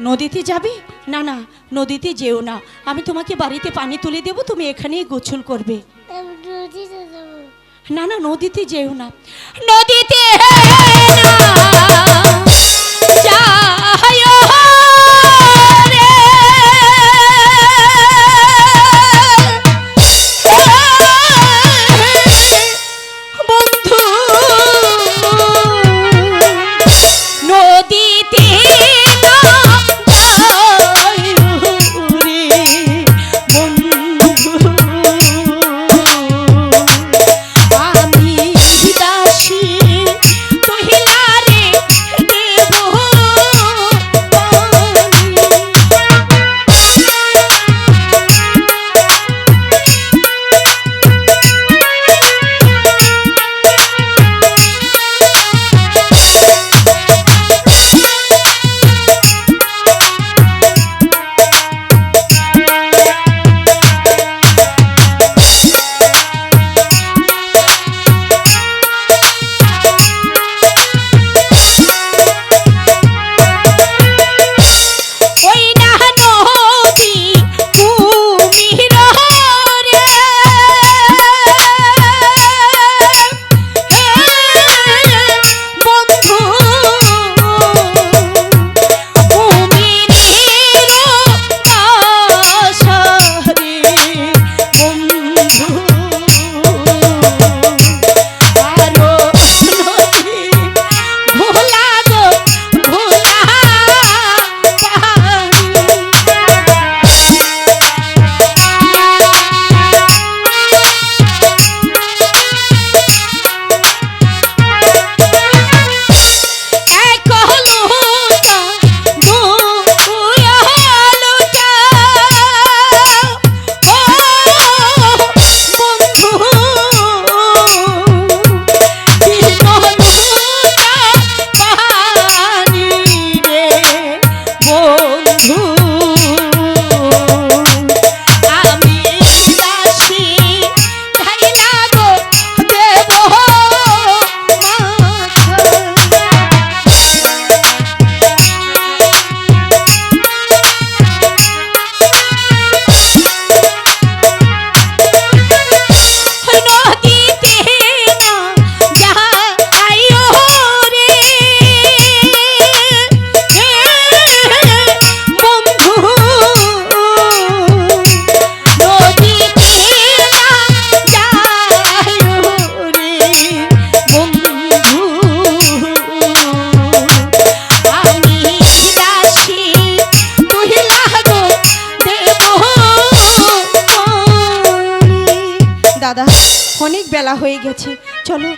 নদীতে যাবে? না না নদীতে যেও না। আমি তোমাকে বাড়িতে পানি তুলে দেবো তুমি এখানেই গোছল করবে। না না নদীতে যেও না। নদীতে নদীতে অনেক বেলা হয়ে গেছে। চলো